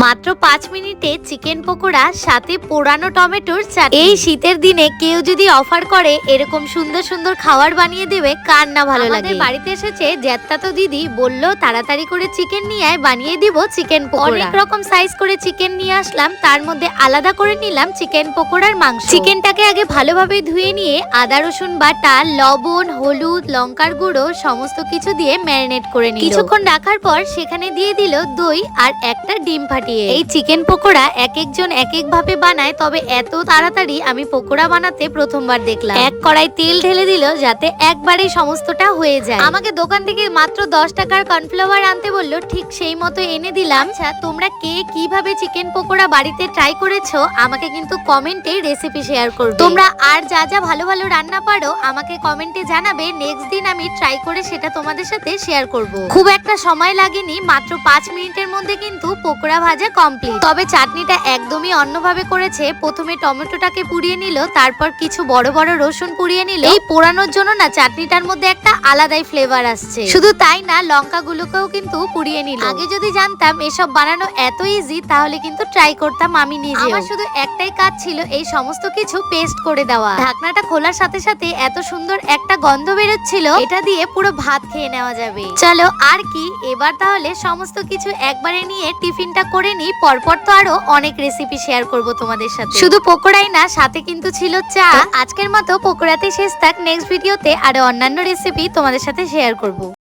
মাত্র পাঁচ মিনিটে চিকেন পকোড়া সাথে পোড়ানো টমেটোর চাটনি। এই শীতের দিনে কেউ যদি অফার করে এরকম সুন্দর সুন্দর খাবার বানিয়ে দেবে কার না ভালো লাগে? বাড়িতে এসেছে জ্যাত্তা তো দিদি বলল তাড়াতাড়ি করে চিকেন নিয়ে আয় বানিয়ে দিব চিকেন পকোড়া। অনেক রকম সাইজ করে চিকেন নিয়ে আসলাম তার মধ্যে আলাদা করে নিলাম চিকেন পকোড়ার মাংস। চিকেনটাকে আগে ভালোভাবে ধুয়ে নিয়ে আদা রসুন বাটা লবণ হলুদ লঙ্কার গুঁড়ো সমস্ত কিছু দিয়ে ম্যারিনেট করে নিল। কিছুক্ষণ রাখার পর সেখানে দিয়ে দিল দই আর একটা ডিম ফাটিয়ে এই চিকেন পকোড়া এক একজন এক এক ভাবে বানায় তবে এত তাড়াতাড়ি আমি পকোড়া বানাতে প্রথমবার দেখলাম। এক কড়াই তেল ঢেলে দিল যাতে একবারে সমস্তটা হয়ে যায়। আমাকে দোকান থেকে মাত্র দশ টাকার কর্নফ্লাওয়ার আনতে বলল ঠিক সেই মতো এনে দিলাম। আচ্ছা তোমরা কে কীভাবে চিকেন পকোড়া বাড়িতে ট্রাই করেছ আমাকে কিন্তু কমেন্টে রেসিপি শেয়ার করবে। তোমরা আর যা যা ভালো ভালো রান্না পারো আমাকে কমেন্টে জানাবে। নেক্সট দিন আমি ট্রাই করে সেটা তোমাদের সাথে শেয়ার করব। খুব একটা সময় লাগেনি মাত্র পাঁচ মিনিটের মধ্যে কিন্তু পকোড়া ভাজা কমপ্লিট তবে চাটনিটা একদমই অন্যভাবে করেছে। প্রথমে টমেটোটাকে পুড়িয়ে নিল, তারপর কিছু বড় বড় রসুন পুড়িয়ে নিল। এই পোড়ানোর জন্য না চাটনিটার মধ্যে একটা আলাদাই ফ্লেভার আসছে। শুধু তাই না লঙ্কা গুলোকেও কিন্তু পুড়িয়ে নিল। আগে যদি জানতাম এসব বানানো এত ইজি তাহলে কিন্তু ট্রাই করতাম আমি নিজে আমার শুধু একটাই কাজ ছিল এই সমস্ত কিছু পেস্ট করে দেওয়া। ঢাকনাটা খোলার সাথে সাথে এত সুন্দর একটা গন্ধ বেরোচ্ছিল, এটা দিয়ে পুরো ভাত খেয়ে নেওয়া যাবে। চলো আর কি, এবার তাহলে সমস্ত কিছু একবারে নিয়ে টিফিনটা করে নি পরপর তো আরও অনেক রেসিপি শেয়ার করব তোমাদের সাথে। শুধু পকোড়াই না সাথে কিন্তু ছিল চা। আজকের মতো পকোড়াতে শেষ থাক। নেক্সট ভিডিওতে আরও অন্যান্য রেসিপি তোমাদের সাথে শেয়ার করব।